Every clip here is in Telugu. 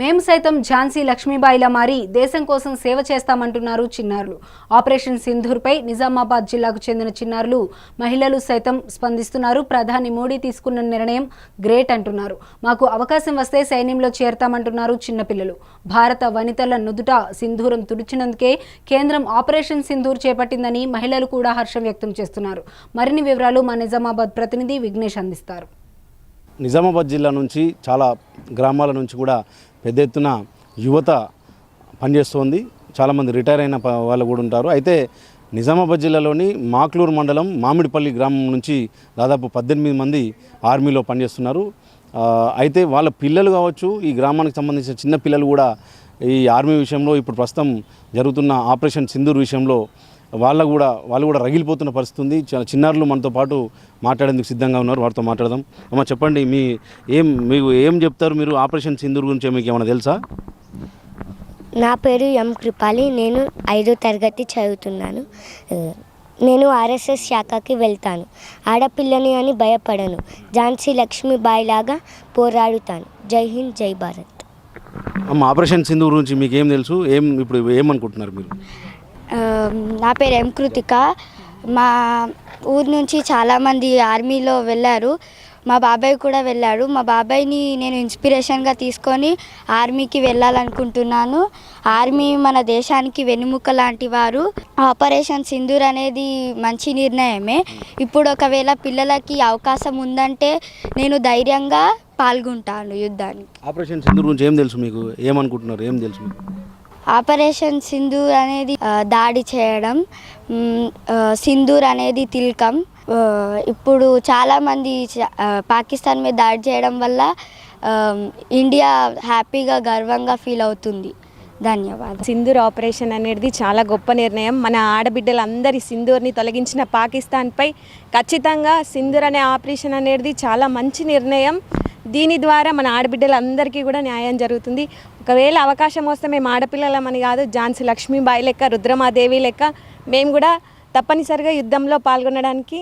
మేము సైతం ఝాన్సీ లక్ష్మీబాయిలా మారి దేశం కోసం సేవ చేస్తామంటున్నారు చిన్నారులు. ఆపరేషన్ సింధూర్పై నిజామాబాద్ జిల్లాకు చెందిన చిన్నారులు మహిళలు సైతం స్పందిస్తున్నారు. ప్రధాని మోడీ తీసుకున్న నిర్ణయం గ్రేట్ అంటున్నారు. మాకు అవకాశం వస్తే సైన్యంలో చేరతామంటున్నారు చిన్నపిల్లలు. భారత వనితల నుదుట సింధూరం తుడిచినందుకే కేంద్రం ఆపరేషన్ సింధూర్ చేపట్టిందని మహిళలు కూడా హర్షం వ్యక్తం చేస్తున్నారు. మరిన్ని వివరాలు మా నిజామాబాద్ ప్రతినిధి విఘ్నేష్ అందిస్తారు. నిజామాబాద్ జిల్లా నుంచి చాలా గ్రామాల నుంచి కూడా పెద్ద ఎత్తున యువత పనిచేస్తోంది. చాలామంది రిటైర్ అయిన వాళ్ళు కూడా ఉంటారు. అయితే నిజామాబాద్ జిల్లాలోని మాక్లూరు మండలం మామిడిపల్లి గ్రామం నుంచి దాదాపు పద్దెనిమిది మంది ఆర్మీలో పనిచేస్తున్నారు. అయితే వాళ్ళ పిల్లలు కావచ్చు ఈ గ్రామానికి సంబంధించిన చిన్న పిల్లలు కూడా ఈ ఆర్మీ విషయంలో ఇప్పుడు ప్రస్తుతం జరుగుతున్న ఆపరేషన్ సింధూర్ విషయంలో వాళ్ళ కూడా వాళ్ళు కూడా రగిలిపోతున్న పరిస్థితి ఉంది చాలా చిన్నారులు మనతో పాటు మాట్లాడేందుకు సిద్ధంగా ఉన్నారు. వారితో మాట్లాడదాం. అమ్మ చెప్పండి మీ ఏం మీకు ఏం చెప్తారు మీరు? ఆపరేషన్ సింధూర్ గురించి మీకు ఏమైనా తెలుసా? నా పేరు ఎం కృపాలి. నేను ఐదో తరగతి చదువుతున్నాను. నేను ఆర్ఎస్ఎస్ శాఖకి వెళ్తాను. ఆడపిల్లని అని భయపడను. ఝాన్సీ లక్ష్మీబాయి లాగా పోరాడుతాను. జై హింద్ జై భారత్. అమ్మ ఆపరేషన్ సింధూర్ గురించి మీకు ఏం తెలుసు? ఏం ఇప్పుడు ఏమనుకుంటున్నారు మీరు? నా పేరు ఎం కృతిక. మా ఊరు నుంచి చాలామంది ఆర్మీలో వెళ్ళారు. మా బాబాయ్ కూడా వెళ్ళాడు. మా బాబాయ్ని నేను ఇన్స్పిరేషన్గా తీసుకొని ఆర్మీకి వెళ్ళాలనుకుంటున్నాను. ఆర్మీ మన దేశానికి వెన్నుముక లాంటి వారు. ఆపరేషన్ సింధూర్ అనేది మంచి నిర్ణయమే. ఇప్పుడు ఒకవేళ పిల్లలకి అవకాశం ఉందంటే నేను ధైర్యంగా పాల్గొంటాను యుద్ధానికి. ఆపరేషన్ సింధూర్ గురించి ఏం తెలుసు మీకు? ఏమనుకుంటున్నారు? ఏం తెలుసు మీకు? ఆపరేషన్ సింధూర్ అనేది దాడి చేయడం సింధూర్ అనేది తిల్కం. ఇప్పుడు చాలామంది చ- పాకిస్తాన్ మీద దాడి చేయడం వల్ల ఇండియా హ్యాపీగా గర్వంగా ఫీల్ అవుతుంది. ధన్యవాదాలు. సింధూర్ ఆపరేషన్ అనేది చాలా గొప్ప నిర్ణయం. మన ఆడబిడ్డలందరి సింధూర్ని తొలగించిన పాకిస్తాన్పై ఖచ్చితంగా సింధూర్ అనే ఆపరేషన్ అనేది చాలా మంచి నిర్ణయం. దీని ద్వారా మన ఆడబిడ్డలందరికీ కూడా న్యాయం జరుగుతుంది. ఒకవేళ అవకాశం వస్తే మేము ఆడపిల్లలమని కాదు ఝాన్సీ లక్ష్మీబాయి లెక్క రుద్రమాదేవి లెక్క మేము కూడా తప్పనిసరిగా యుద్ధంలో పాల్గొనడానికి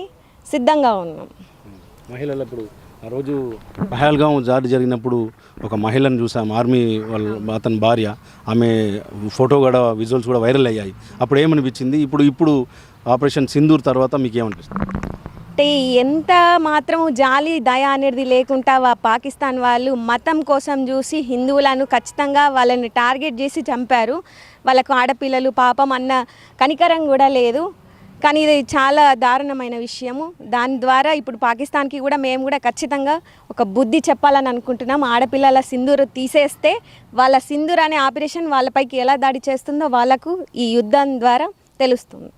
సిద్ధంగా ఉన్నాం. మహిళలు ఇప్పుడు ఆ రోజు పహల్గాం దాడి జరిగినప్పుడు ఒక మహిళను చూసాం ఆర్మీ వాళ్ళ అతని భార్య. ఆమె ఫోటో కూడా విజువల్స్ కూడా వైరల్ అయ్యాయి. అప్పుడు ఏమనిపించింది? ఇప్పుడు ఇప్పుడు ఆపరేషన్ సింధూర్ తర్వాత మీకు ఏమనిపిస్తుంది అంటే ఎంత మాత్రం జాలి దయ అనేది లేకుండా పాకిస్తాన్ వాళ్ళు మతం కోసం చూసి హిందువులను ఖచ్చితంగా వాళ్ళని టార్గెట్ చేసి చంపారు. వాళ్ళకు ఆడపిల్లలు పాపం అన్న కనికరం కూడా లేదు. కానీ ఇది చాలా దారుణమైన విషయము. దాని ద్వారా ఇప్పుడు పాకిస్తాన్కి కూడా మేము కూడా ఖచ్చితంగా ఒక బుద్ధి చెప్పాలని అనుకుంటున్నాం. ఆడపిల్లల సింధూరు తీసేస్తే వాళ్ళ సింధూర్ అనే ఆపరేషన్ వాళ్ళపైకి ఎలా దాడి చేస్తుందో వాళ్ళకు ఈ యుద్ధం ద్వారా తెలుస్తుంది.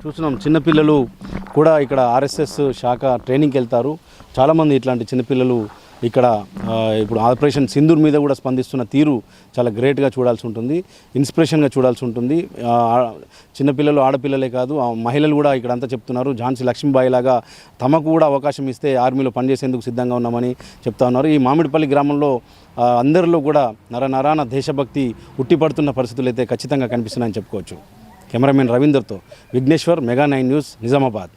చూస్తున్నాం చిన్నపిల్లలు కూడా ఇక్కడ ఆర్ఎస్ఎస్ శాఖ ట్రైనింగ్కి వెళ్తారు. చాలామంది ఇట్లాంటి చిన్నపిల్లలు ఇక్కడ ఇప్పుడు ఆపరేషన్ సింధూర్ మీద కూడా స్పందిస్తున్న తీరు చాలా గ్రేట్గా చూడాల్సి ఉంటుంది ఇన్స్పిరేషన్గా చూడాల్సి ఉంటుంది. చిన్నపిల్లలు ఆడపిల్లలే కాదు ఆ మహిళలు కూడా ఇక్కడ అంతా చెప్తున్నారు. ఝాన్సీ లక్ష్మీబాయి లాగా తమకు కూడా అవకాశం ఇస్తే ఆర్మీలో పనిచేసేందుకు సిద్ధంగా ఉన్నామని చెప్తా ఉన్నారు. ఈ మామిడిపల్లి గ్రామంలో అందరిలో కూడా నర నరాన దేశభక్తి ఉట్టిపడుతున్న పరిస్థితులు అయితే ఖచ్చితంగా కనిపిస్తున్నాయని చెప్పుకోవచ్చు. Cameraman రవీందర్తో Vigneshwar mega nine news Nizamabad